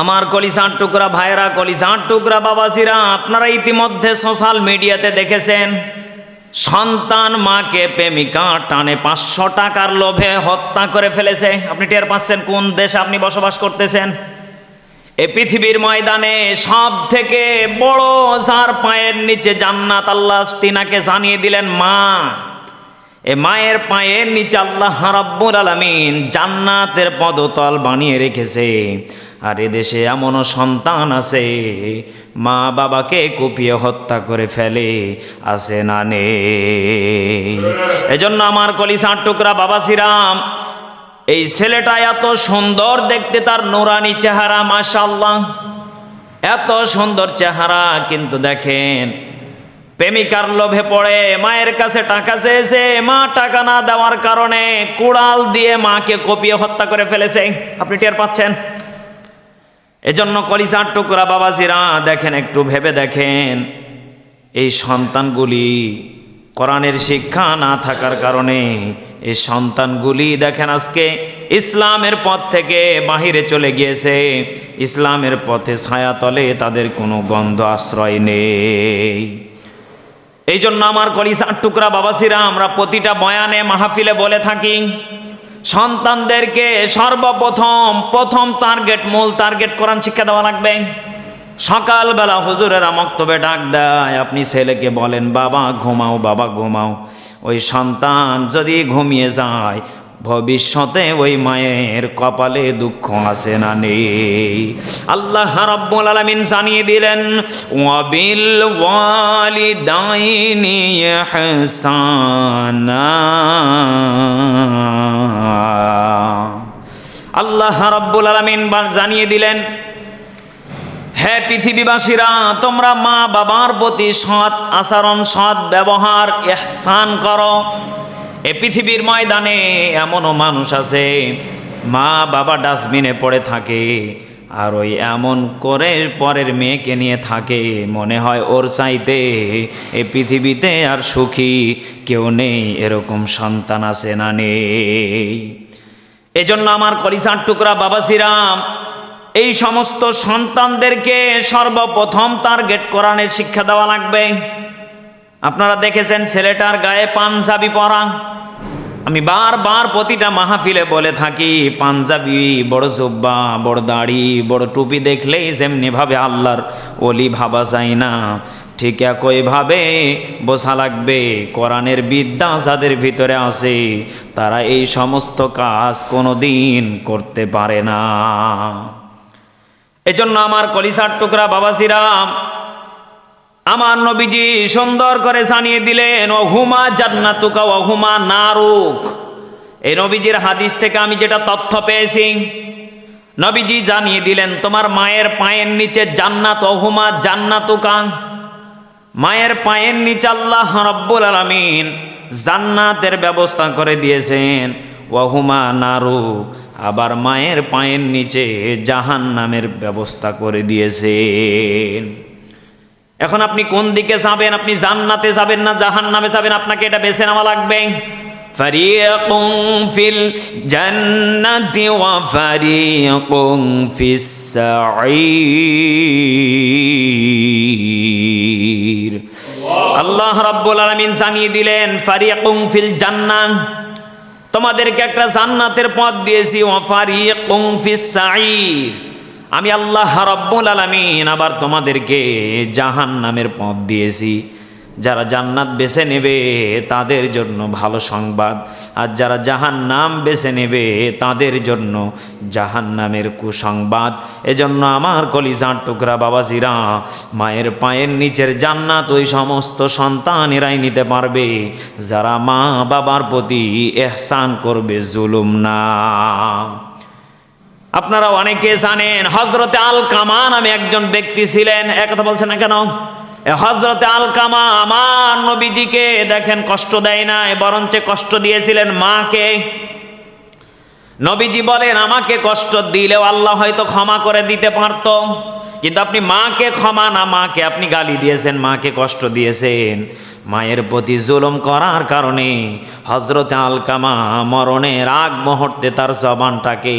আমার কলিসার টুকরা ভাইরা কলিসার টুকরা বাবাজিরা, আপনারা ইতিমধ্যে সোশ্যাল মিডিয়াতে দেখেছেন, সন্তান মাকে প্রেমিকা টানে পাঁচশো টাকার লোভে হত্যা করে ফেলেছে। আপনি টের পাচ্ছেন কোন দেশে আপনি বসবাস করতেছেন? এ পৃথিবীর ময়দানে সব থেকে বড় যার পায়ের নিচে জান্নাত আল্লাহ তিনাকে জানিয়ে দিলেন, মা। এ মায়ের পায়ের নিচে আল্লাহ রাব্বুল আলামিন জান্নাতের পদতল বানিয়ে রেখেছে। আর এদেশে এমনও সন্তান আছে, মা বাবাকে কুপিয়ে হত্যা করে ফেলে, আছে না নেই। এজন্য আমার কলিসার টুকরা বাবা শ্রীরাম, এই ছেলেটা এত সুন্দর দেখতে, তার নোরানি চেহারা মাশাল্লাহ এত সুন্দর চেহারা, কিন্তু দেখেন, প্রেমিকার লোভে পড়ে, মায়ের কাছে টাকা চেয়েছে, মা টাকা না দেওয়ার কারণে কুড়াল দিয়ে মাকে কপিয়ে হত্যা করে ফেলেছে। আপনি টের পাচ্ছেন? এজন্য কলিজার টুকরা বাবাজিরা দেখেন, একটু ভেবে দেখেন। এই সন্তানগুলি কোরআনের শিক্ষা না থাকার কারণে এই সন্তানগুলি দেখেন আজকে ইসলামের পথ থেকে বাহিরে চলে গিয়েছে। ইসলামের পথে ছায়াতলে তাদের কোনো গন্ধ, আশ্রয় নেই। এই জন্য আমার কলিসার টুকরা বাবাসিরা আমরা প্রতিটা বয়ানে মাহফিলে বলে থাকি সন্তানদেরকে সর্বপ্রথম, প্রথম টার্গেট মূল টার্গেট কোরআন শিক্ষা দেওয়া লাগবে। সকালবেলা হুজুরেরা মক্তবে ডাক দেয়, আপনি ছেলেকে বলেন, বাবা, ঘুমাও বাবা, ঘুমাও। ওই সন্তান যদি ঘুমিয়ে যায় ভবিষ্যতে ওই মায়ের কপালে দুঃখ আসে না নেই। আল্লাহ রাব্বুল আলামিন জানিয়ে দিলেন, ওয়াবিল ওয়ালিদাইনি ইহসানা। আল্লাহ রাব্বুল আলামিন জানিয়ে দিলেন হ্যাঁ পৃথিবীবাসীরা, তোমরা মা বাবার প্রতি সৎ আচরণ, সৎ ব্যবহার এহসান করো। এ পৃথিবীর ময়দানে এমনও মানুষ আছে, মা বাবা ডাস্টবিনে পড়ে থাকে, আর ওই এমন করে পরের মেয়েকে নিয়ে থাকে। মনে হয় ওর চাইতে এ পৃথিবীতে আর সুখী কেউ নেই, এরকম সন্তান আছে না নেই। এজন্য আমার কলিসার টুকরা বাবা শ্রীরাম, এই সমস্ত সন্তানদেরকে সর্বপ্রথম টার্গেট কোরআনের শিক্ষা দেওয়া লাগবে। আপনারা দেখেছেন ছেলেটার গায়ে পাঞ্জাবি পরা। আমি বারবার প্রতিটা মাহফিলে বলে থাকি, পাঞ্জাবি, বড় জুব্বা, বড় দাড়ি, বড় টুপি দেখলেই যেমনিভাবে আল্লাহর অলি ভাবা যায় না। ঠিক একইভাবে বোঝা লাগবে, কোরআনের বিদ্যা যাদের ভিতরে আছে, তারা এই সমস্ত কাজ কোনো দিন করতে পারে না। এজন্য আমার কলিসার টুকরা বাবাসিরাম আমার নবীজি সুন্দর করে জানিয়ে দিলেন অহুমা জান্নাতুকা অহুমা নারুক। এই নবীজির হাদিস থেকে আমি যেটা তথ্য পেয়েছি, নবীজি জানিয়ে দিলেন, তোমার মায়ের পায়ের নিচে জান্নাত অহুমা জান্নাতুকা। মায়ের পায়ের নিচে আল্লাহ রব্বুল আলমিন জান্নাতের ব্যবস্থা করে দিয়েছেন ওয়াহুমা নারুক। আবার মায়ের পায়ের নিচে জাহান নামের ব্যবস্থা করে দিয়েছেন। এখন আপনি কোন দিকে যাবেন আপনি জান্নাতে যাবেন না জাহান নামে যাবেন আপনাকে এটা বেছে নেওয়া লাগবে فريق في الجنة وفريق في السعير আল্লাহ রাব্বুল আলামিন জানিয়ে দিলেন ফারিয়াকুম ফিল জান্নাহ তোমাদেরকে একটা জান্নাতের পথ দিয়েছি ওয়া ফারিয়াকুম ফিস সাঈর আমি আল্লাহ রাব্বুল আলামিন আবার তোমাদেরকে জাহান্নামের পথ দিয়েছি। যারা জান্নাত বেছে নেবে, তাদের জন্য ভালো সংবাদ। আর যারা জাহান নাম বেছে নেবে, তাদের জন্য জাহান নামের কুসংবাদ। এজন্য আমার কলিজার টুকরা বাবাজিরা, মায়ের পায়ের নিচের জান্নাত ওই সমস্ত সন্তানেরাই নিতে পারবে। যারা মা বাবার প্রতি এহসান করবে, জুলুম না। আপনারা অনেকে জানেন হজরতে আল কামা নামে একজন ব্যক্তি ছিলেন। এক কথা বলছেন না কেন? হজরতে আল কামা আমার নবীজিকে দেখেন কষ্ট দেয় নাই, বরঞ্চ কষ্ট দিয়েছিলেন মাকে। নবীজি বলেন, আমাকে কষ্ট দিলেও আল্লাহ হয়তো ক্ষমা করে দিতে পারতো। কিন্তু আপনি মাকে ক্ষমা না, মাকে আপনি গালি দিয়েছেন, মাকে কষ্ট দিয়েছেন। মায়ের প্রতি জুলুম করার কারণে হজরতে আলকামা মরণের আগ মুহূর্তে তার জবানটাকে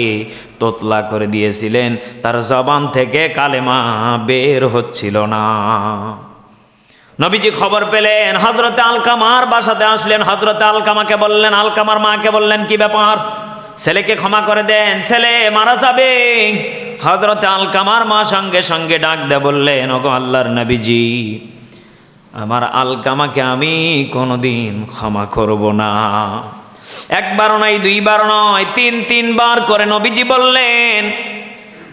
তোতলা করে দিয়েছিলেন। তার জবান থেকে কালেমা বের হচ্ছিল না। নবীজি খবর পেলেন হজরতে আলকামার বাসাতে আসলেন। হজরতে আলকামাকে বললেন, আলকামার মাকে বললেন, কি ব্যাপার? ছেলেকে ক্ষমা করে দেন, ছেলে মারা যাবে। হজরতে আলকামার মা সঙ্গে সঙ্গে ডাক দে বললেন, ওগো আল্লাহর নবীজি আমার আলকামাকে আমি কোনোদিন ক্ষমা করব না। একবার নয় দুইবার নয়, তিন, তিনবার করে নবীজি বললেন,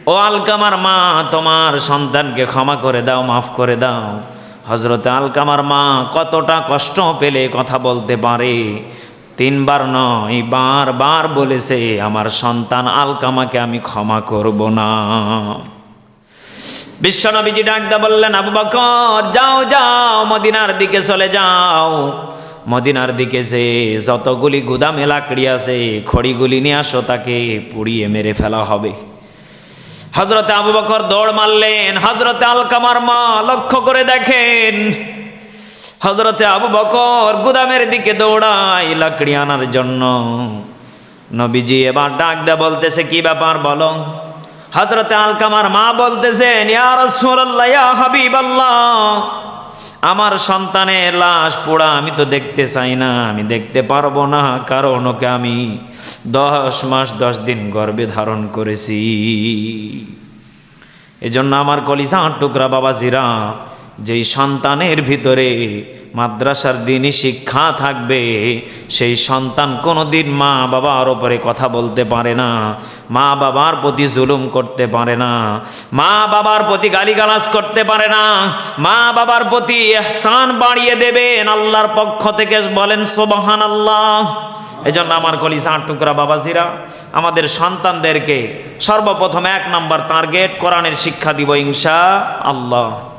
ও আলকামার মা, তোমার সন্তানকে ক্ষমা করে দাও, মাফ করে দাও। হজরতে আলকামার মা কতটা কষ্ট পেলে কথা বলতে পারে। তিনবার নয় বার বার বলেছে, আমার সন্তান আলকামাকে আমি ক্ষমা করব না। বিশ্বনবীজি ডাকদা বললেন, আবু বকর, যাও যাও, মদিনার দিকে চলে যাও। মদিনার দিকে যে যতগুলি গুদামে, লাকড়ি আছে, খড়িগুলি নিয়ে আসো, তাকে পুড়িয়ে মেরে ফেলা হবে। হজরতে আবু বকর দৌড় মারলেন হজরতে আলকামার মা লক্ষ্য করে দেখেন হজরতে আবু বকর গুদামের দিকে দৌড়ায় লাকড়ি আনার জন্য। নবীজি এবার ডাক দে বলতেছে, কি ব্যাপার বলো? হজরতে আলকামার মা বলতেছেন আমার সন্তানের লাশ পোড়া আমি তো দেখতে চাই না, আমি দেখতে পারব না, কারণ ওকে আমি দশ মাস, দশ দিন গর্ভে ধারণ করেছি। এজন্য আমার কলিজা টুকরা বাবাজিরা, যেই সন্তানের ভিতরে মাদ্রাসার দিনই শিক্ষা থাকবে, সেই সন্তান কোনোদিন মা বাবার ওপরে কথা বলতে পারে না মা বাবার প্রতি জুলুম করতে পারে না। মা বাবার প্রতি গালিগালাজ করতে পারে না। মা বাবার প্রতি এহসান বাড়িয়ে দেবেন আল্লাহর পক্ষ থেকে বলেন সোবাহান আল্লাহ এজন্য আমার কলিজা টুকরা বাবাজিরা, আমাদের সন্তানদেরকে সর্বপ্রথম এক নাম্বার টার্গেট কোরআনের শিক্ষা দিব ইনশা আল্লাহ